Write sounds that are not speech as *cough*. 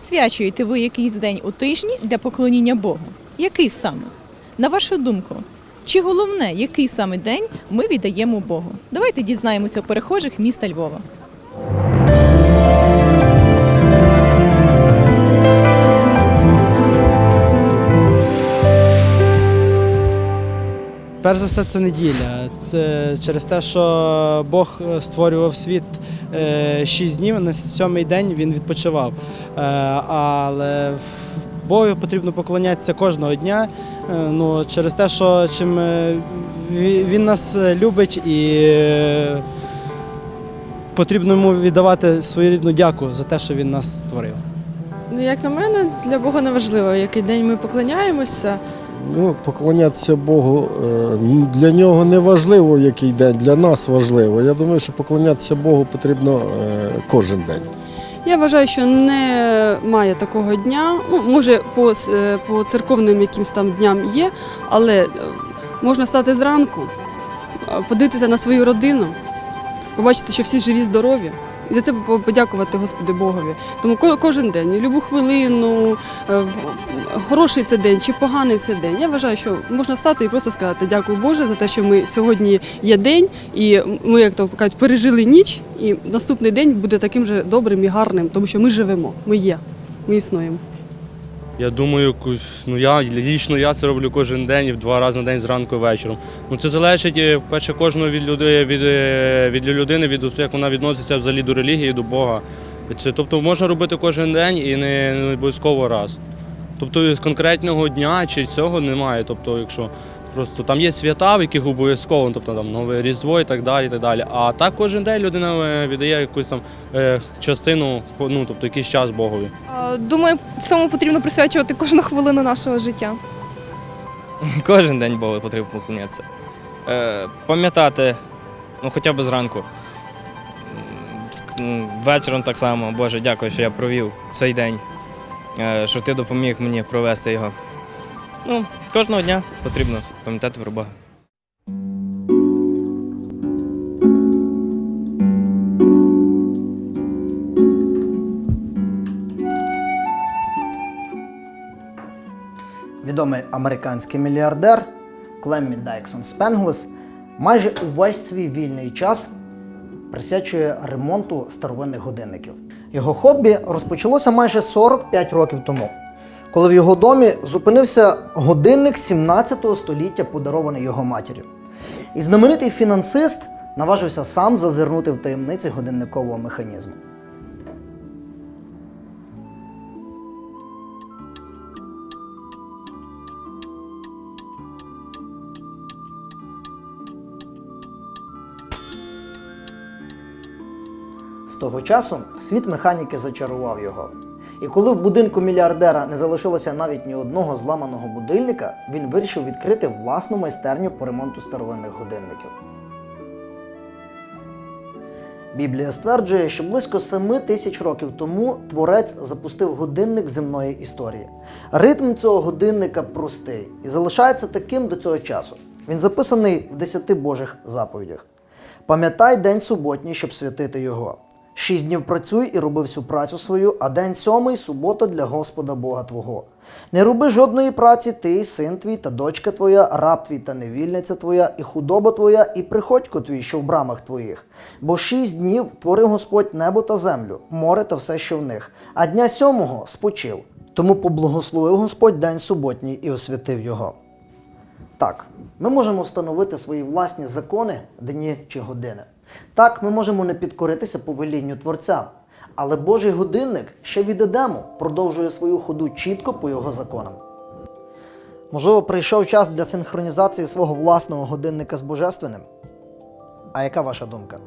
присвячуєте ви якийсь день у тижні для поклоніння Богу? Який саме? На вашу думку, чи головне, який саме день ми віддаємо Богу? Давайте дізнаємося у перехожих міста Львова. Перш за все, це неділя. Це через те, що Бог е, створював світ е, шість днів, на сьомий день він відпочивав. Е, Але Богу потрібно поклонятися кожного дня. Ну, через те, що чим він нас любить і потрібно йому віддавати своєрідну дяку за те, що він нас створив. Ну, як на мене, для Бога не важливо, який день ми поклоняємося. Ну, поклонятися Богу е, для нього не важливо, який день, для нас важливо. Я думаю, що поклонятися Богу потрібно е, кожен день. Я вважаю, що не має такого дня. Ну, може, по, е, по церковним якимсь там дням є, але можна стати зранку, подивитися на свою родину, побачити, що всі живі, здорові. І за це по- подякувати Господи Богові. Тому ко- кожен день, любу хвилину, е, хороший це день чи поганий це день. Я вважаю, що можна стати і просто сказати дякую Боже за те, що ми сьогодні є день, і ми, як то кажуть, пережили ніч, і наступний день буде таким же добрим і гарним, тому що ми живемо, ми є, ми існуємо. Я думаю, ну я лічно я це роблю кожен день і два рази на день зранку і вечором. Ну це залежить е, перше кожного від люди від, е, від людини, від як вона відноситься взагалі до релігії, до Бога. Це тобто можна робити кожен день і не, не обов'язково раз. Тобто з конкретного дня чи цього немає. Тобто, якщо просто там є свята, в яких обов'язково, ну, тобто там нове Різдво і так далі. І так далі. А так кожен день людина е, віддає якусь там е, частину, ну тобто якийсь час Богові. Думаю, цьому потрібно присвячувати кожну хвилину нашого життя. *laughs* Кожен день Богу потрібно поклонятися. Е, пам'ятати, ну хоча б зранку. Вечором так само, Боже, дякую, що я провів цей день, е, що ти допоміг мені провести його. Ну, кожного дня потрібно пам'ятати про Бога. відомий американський мільярдер Клеммі Дайксон Спенглес майже увесь свій вільний час присвячує ремонту старовинних годинників. Його хобі розпочалося майже 45 років тому, коли в його домі зупинився годинник 17 століття, подарований його матір'ю. І знаменитий фінансист наважився сам зазирнути в таємниці годинникового механізму. З того часу світ механіки зачарував його. І коли в будинку мільярдера не залишилося навіть ні одного зламаного будильника, він вирішив відкрити власну майстерню по ремонту старовинних годинників. Біблія стверджує, що близько 7 тисяч років тому творець запустив годинник земної історії. Ритм цього годинника простий і залишається таким до цього часу. Він записаний в 10 Божих заповідях. Пам'ятай день суботній, щоб святити його. Шість днів працюй і роби всю працю свою, а день сьомий субота для Господа Бога Твого. Не роби жодної праці, ти, син твій та дочка твоя, раб твій та невільниця твоя, і худоба твоя, і приходько твій, що в брамах твоїх. Бо шість днів творив Господь небо та землю, море та все, що в них, а дня сьомого спочив. Тому поблагословив Господь день суботній і освятив його. Так, ми можемо встановити свої власні закони, дні чи години. Так, ми можемо не підкоритися повелінню Творця, але Божий годинник ще від Едему продовжує свою ходу чітко по його законам. Можливо, прийшов час для синхронізації свого власного годинника з божественним? А яка ваша думка?